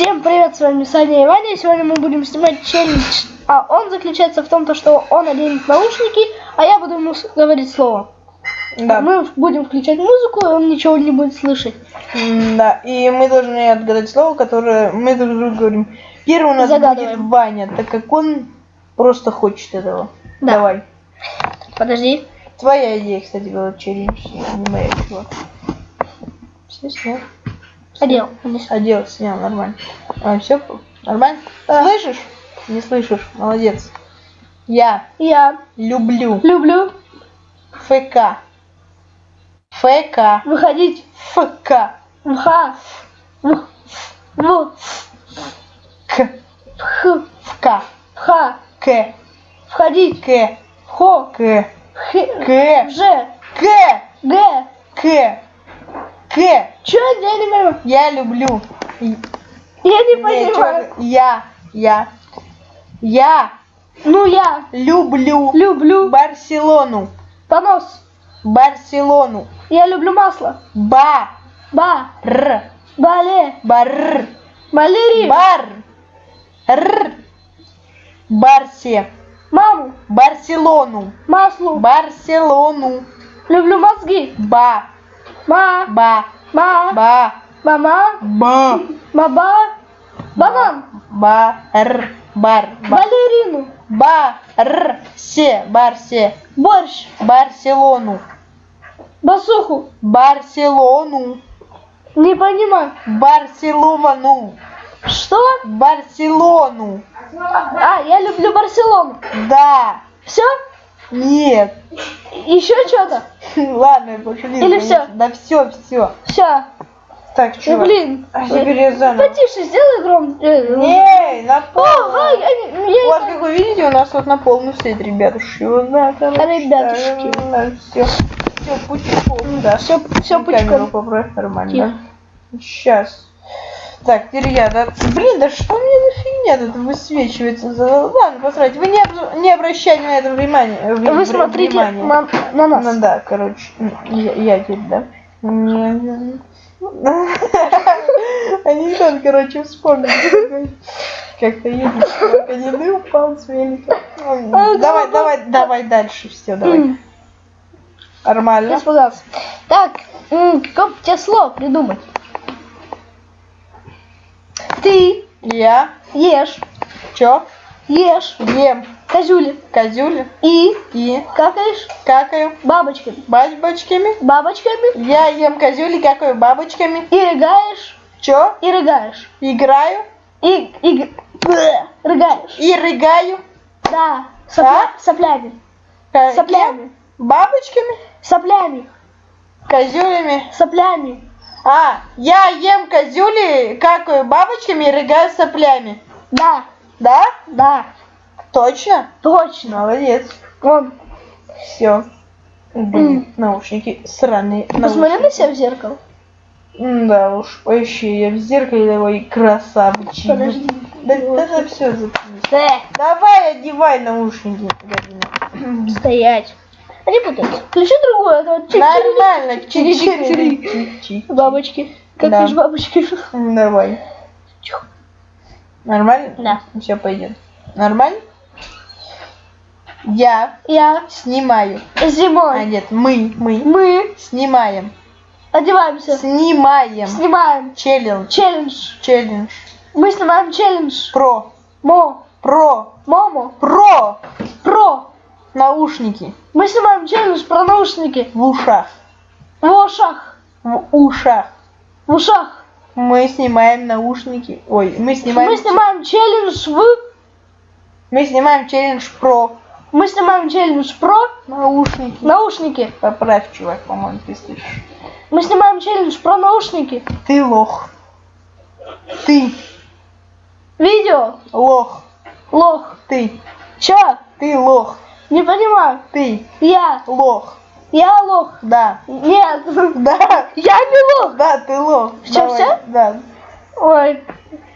Всем привет, с вами Саня и Ваня. Сегодня мы будем снимать челлендж. А он заключается в том, то, что он оденет наушники, а я буду ему говорить слово. Да. Мы будем включать музыку, и он ничего не будет слышать. Да, и мы должны отгадать слово, которое мы друг другу говорим. Первый у нас Загадываем. будет Ваня, так как он просто хочет этого. Да. Давай. Подожди. Твоя идея, кстати, была челлендж, не моя, чувак. Все снял. Одел. Одел, снял, нормально. А, все, нормально? Да. Слышишь? Не слышишь, молодец. Я Я люблю люблю ФК. ФК. выходить ФК. ха, в, в, К. х, ФК. ха, К. входить, К. хо, К. х, К. ж, К. г. К. К. Че, я не понимаю. Я люблю. Я не понимаю. чё- Я. Я. Я Ну, я люблю люблю Барселону. понос. Барселону. Я люблю масло. Ба. Ба, Р. бале, Бар. малярию, Бар. Р. Барсе. маму, Барселону. маслу. Барселону. Люблю мозги. Ба. Ма, Ба. ма, Ба. мама, Ба. маба, банан, Бар. Бар. Ба. балерину, Барсе. Барсе. борщ, Барселону. басуху. Барселону. Не понимаю. Барселону. Что? Барселону. А, я люблю Барселону. Да. Все? Нет. Еще что-то? Ладно, я пошутил. Или всё? Да все, все. Все. Так, Ну, чувак. блин. А я заново. Потише, сделай громче. Не, на пол. О, ай, я- Вот как вы видите, у нас вот на полную сеть, ребятушки. Ребятушки. Все. Все, пучком, да. Все, все Ну, Камеру пучком. поправь нормально. Сейчас. Так, теперь я, да. Блин, да что мне за фигня тут высвечивается? За... Ладно, посмотрите, вы не, об- не обращайте на это внимание. ви- Вы вре- смотрите внимания. на, на нас. Ну да, короче, я, я теперь, да? Не. Анекдот, короче, вспомнил. Как-то едет, чувак, один и упал с велика. А, Давай, давай, давай дальше, все, давай. Нормально. испугался. Так, какое тебе слово придумать? Ты Я, ешь, чё? ешь, Ем козюли козюли и и какаешь какаю бабочками. бабочками. Бабочками Я ем козюли, какаю бабочками. и рыгаешь, Чё? и рыгаешь. Играю И, и блэ, рыгаешь. и рыгаю. Да, сопля- соплями, Ка- соплями, кем? Бабочками? соплями, Козюлями. соплями. А, я ем козюли, какаю бабочками и рыгаю соплями. Да, Да? да, Точно? точно. Молодец. Вон, Все. Блин, наушники сраные. посмотри на себя в зеркало. Да уж, вообще, я в зеркале давай красавчик. Подожди. Да, да, все, заткнись. Давай одевай наушники. Стоять. Они путаются. Включи другую, это вот чик-чирик. Нормально. Чик-чирик. Бабочки. Как Да. бабочки. Давай. Чух. Нормально? Да. Все пойдет. Нормально? Я Я снимаю. А зимой. нет, мы, мы Мы снимаем. одеваемся. Снимаем. Снимаем Челлендж. челлендж. Челлендж. Мы снимаем челлендж. Про. Мо. Про. Момо. Про. Про. Наушники. Мы снимаем челлендж про наушники. В ушах. В ушах. В ушах. В ушах. Мы снимаем наушники. Ой, мы снимаем. Мы снимаем челлендж в... Мы снимаем челлендж про Мы снимаем челлендж про наушники. наушники. Поправь, чувак, по-моему, ты слышишь. Мы снимаем челлендж про наушники. Ты лох. Ты Видео. лох. Лох. Ты. Чё? Ты лох. Не понимаю. Ты Я. лох. Я лох. Да. Нет. Да. Я не лох. Да, ты лох. Давай. всё? Да. Ой.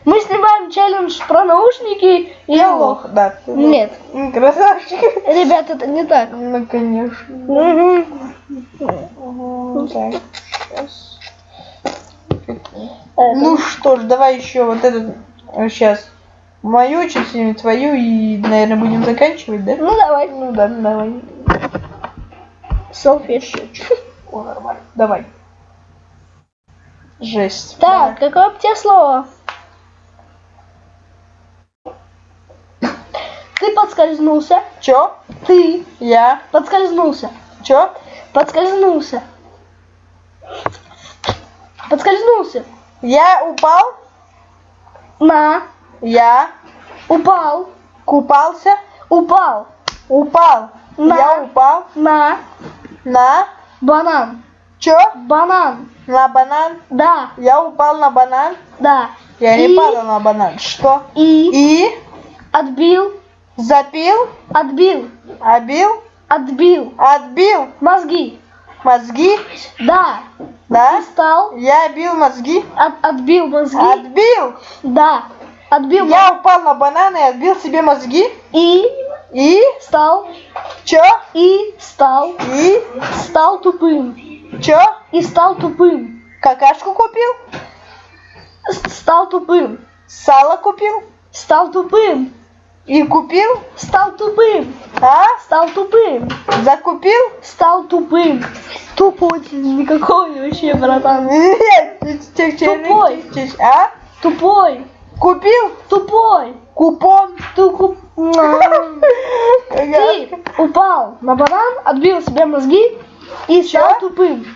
Мы снимаем челлендж про наушники. И я лох. лох. Да, ты лох. Нет. Красавчик. Ребят, это не так. Ну, конечно. Мгм, Так, сейчас. Это. Ну что ж, давай еще вот этот сейчас мою снимем твою и, наверное, будем заканчивать, да? Ну давай. Ну да, ну давай. Селфиш. О, нормально. Давай. Жесть. Так, какое бы тебе слово? Ты подскользнулся. Чё? Ты Я? подскользнулся. Чё? Подскользнулся. Подскользнулся. Я упал? На. Я Упал. купался? Упал. Упал. На. Я упал На. на... Банан. Чё? Банан. На банан? Да. Я упал на банан? Да. Я не И- падал на банан. Что? И И отбил. запил, Отбил. обил, Отбил. отбил Мозги. мозги, Да. да? Стал. Я бил мозги, От, отбил мозги. отбил. Да. Отбил Я упал на банан и отбил себе мозги. И И стал. чё? И стал. И Стал тупым. чё? И стал тупым. Какашку купил? С- Стал тупым. Сало купил? Стал тупым. И купил? Стал тупым. А? Стал тупым. Закупил? Стал тупым. Тупой никакой вообще, братан. Тупой. А? Тупой. Купил? Тупой. Купон? Туку. Ты упал на банан, отбил себе мозги и стал Чё? тупым.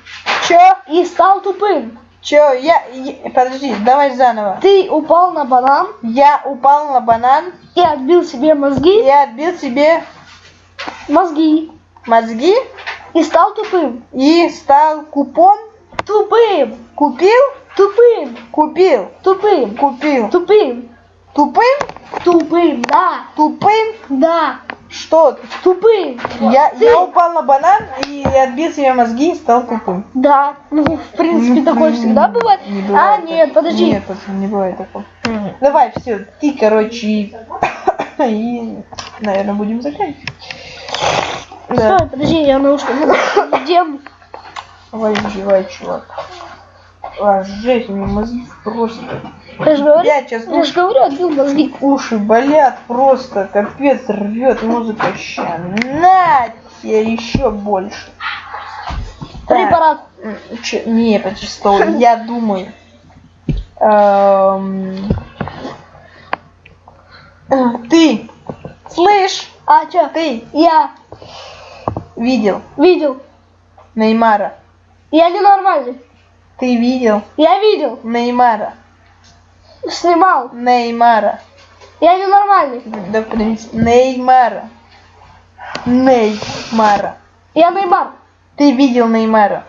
Чё? И стал тупым. Чё? Я... я- Подожди, давай заново. Ты упал на банан Я упал на банан и отбил себе мозги, отбил себе мозги мозги и стал тупым. и стал купон. Тупым. Купил? Тупым. Купил. Тупым. Купил. Тупым. Тупым? Тупым. Да. Тупым? Да. Что? ты? Тупым. Я, Ты- я упал на банан и отбил себе мозги и стал тупым. Да. Ну, в принципе, такое всегда бывает. Не А, бывает нет, подожди. Нет, пацан, не бывает такого. Давай, все, ты, короче, и, и, наверное, будем заканчивать. Да. Стой, подожди, я наушники надену. Давай, жевай, чувак. А, жесть, у меня мозги просто. Я же говорю, Я сейчас я же говорю, отбил мозги. уши болят просто, капец, рвет музыка ща. На тебе еще больше. Препарат. Чё- Не, почти что, я думаю. Эм, Ты, слышь, А, чё? ты Я видел видел. Неймара? Я ненормальный. Ты видел Я видел. Неймара? Снимал. Неймара. Я ненормальный. Да, принципе, Неймара. Неймара. Я Неймар. Ты видел Неймара?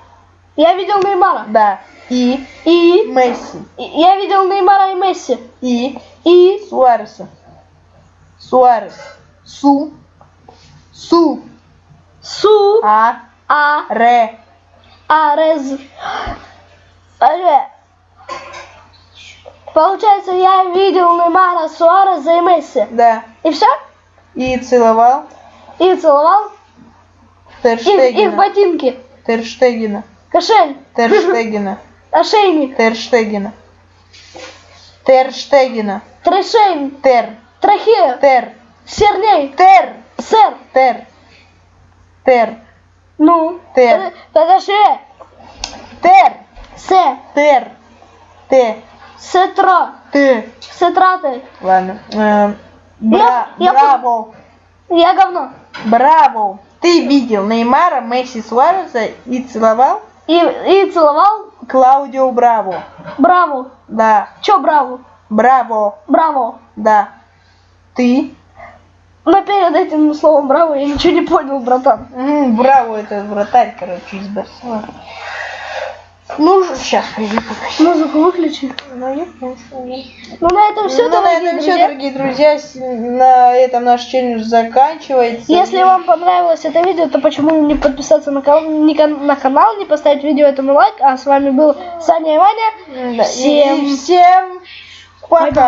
Я видел Неймара. Да. И И Месси. и я видел Неймара и Месси. И И Суареса. Суарес. Су. Су. Су А. А Ре. Арез. Получается, я видел Неймара, Суареза и Месси. Да. И все? И целовал И целовал их, их Терштегена. ботинки. Терштегена. Кошель. Терштегена. Ошейник. Терштегена. Терштегена. Трешейн. Тер. Трахея. Тер. Серней. Тер. Сэр. Тер. Тер. Ну. Тер. Под- Подожди. Тер. Се. Тер. Т. Сетро. Т. Сетраты. Ладно. Эм, Бра. Я- Браво. Я говно. Браво. Ты видел Неймара, Месси, Суареса и целовал И, и целовал. Клаудио Браво. Браво. Да. Чё браво? Браво. Браво. Да. Ты? Но перед этим словом браво я ничего не понял, братан. Браво, это вратарь, короче, из Барселоны. Ну, сейчас. Музыку выключи. Ну. Ну на этом все, ну, на этом все, дорогие друзья. На этом наш челлендж заканчивается. Если вам понравилось это видео, то почему не подписаться на, кан- не на канал, не поставить видео этому лайк. А с вами был Саня и Ваня. Всем и всем пока.